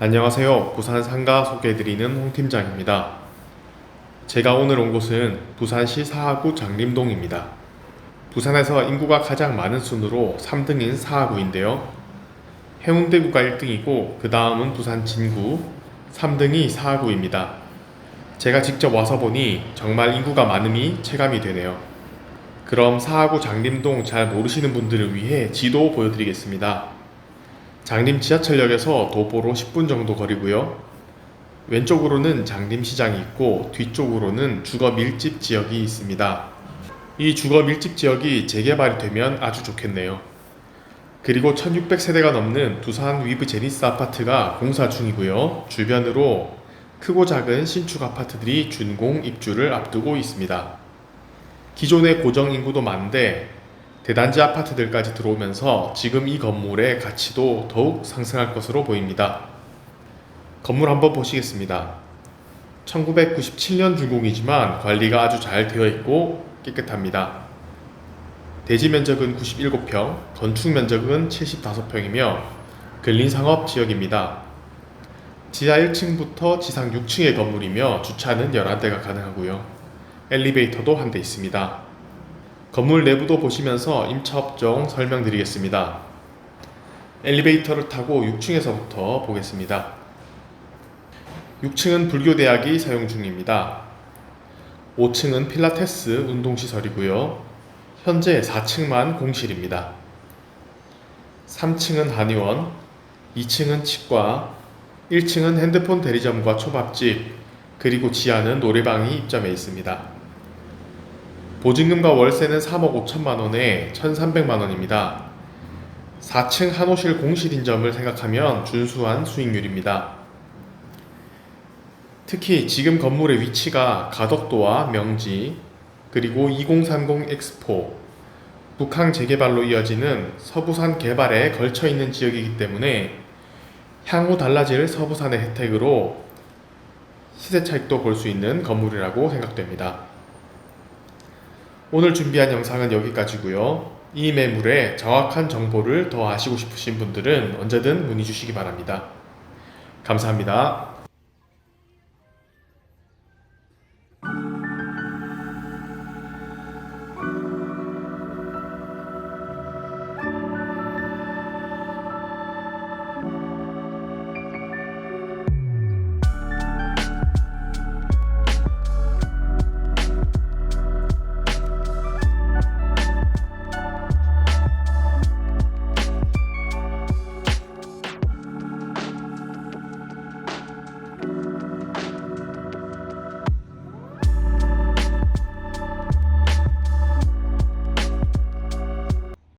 안녕하세요. 부산 상가 소개해드리는 홍 팀장입니다. 제가 오늘 온 곳은 부산시 사하구 장림동입니다. 부산에서 인구가 가장 많은 순으로 3등인 사하구인데요. 해운대구가 1등이고 그 다음은 부산 진구, 3등이 사하구입니다. 제가 직접 와서 보니 정말 인구가 많음이 체감이 되네요. 그럼 사하구 장림동 잘 모르시는 분들을 위해 지도 보여드리겠습니다. 장림 지하철역에서 도보로 10분 정도 거리고요. 왼쪽으로는 장림시장이 있고 뒤쪽으로는 주거 밀집 지역이 있습니다. 이 주거 밀집 지역이 재개발이 되면 아주 좋겠네요. 그리고 1600세대가 넘는 두산 위브 제니스 아파트가 공사 중이고요. 주변으로 크고 작은 신축 아파트들이 준공 입주를 앞두고 있습니다. 기존의 고정 인구도 많은데 대단지 아파트들까지 들어오면서 지금 이 건물의 가치도 더욱 상승할 것으로 보입니다. 건물 한번 보시겠습니다. 1997년 준공이지만 관리가 아주 잘 되어 있고 깨끗합니다. 대지 면적은 97평, 건축 면적은 75평이며 근린 상업 지역입니다. 지하 1층부터 지상 6층의 건물이며 주차는 11대가 가능하고요. 엘리베이터도 한 대 있습니다. 건물 내부도 보시면서 임차 업종 설명드리겠습니다. 엘리베이터를 타고 6층에서부터 보겠습니다. 6층은 불교대학이 사용 중입니다. 5층은 필라테스 운동시설이고요. 현재 4층만 공실입니다. 3층은 한의원, 2층은 치과, 1층은 핸드폰 대리점과 초밥집, 그리고 지하는 노래방이 입점해 있습니다. 보증금과 월세는 3억 5천만 원에 1,300만 원입니다. 4층 한호실 공실인 점을 생각하면 준수한 수익률입니다. 특히 지금 건물의 위치가 가덕도와 명지, 그리고 2030 엑스포, 북항 재개발로 이어지는 서부산 개발에 걸쳐 있는 지역이기 때문에 향후 달라질 서부산의 혜택으로 시세 차익도 볼 수 있는 건물이라고 생각됩니다. 오늘 준비한 영상은 여기까지고요. 이 매물의 정확한 정보를 더 아시고 싶으신 분들은 언제든 문의 주시기 바랍니다. 감사합니다.